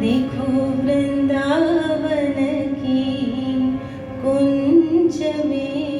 देखो वृंदावन की कुंज में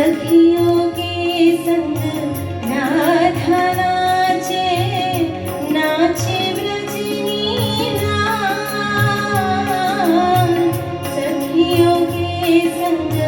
सखियों के नाचे नाचे ब्रजनी सखियों के संग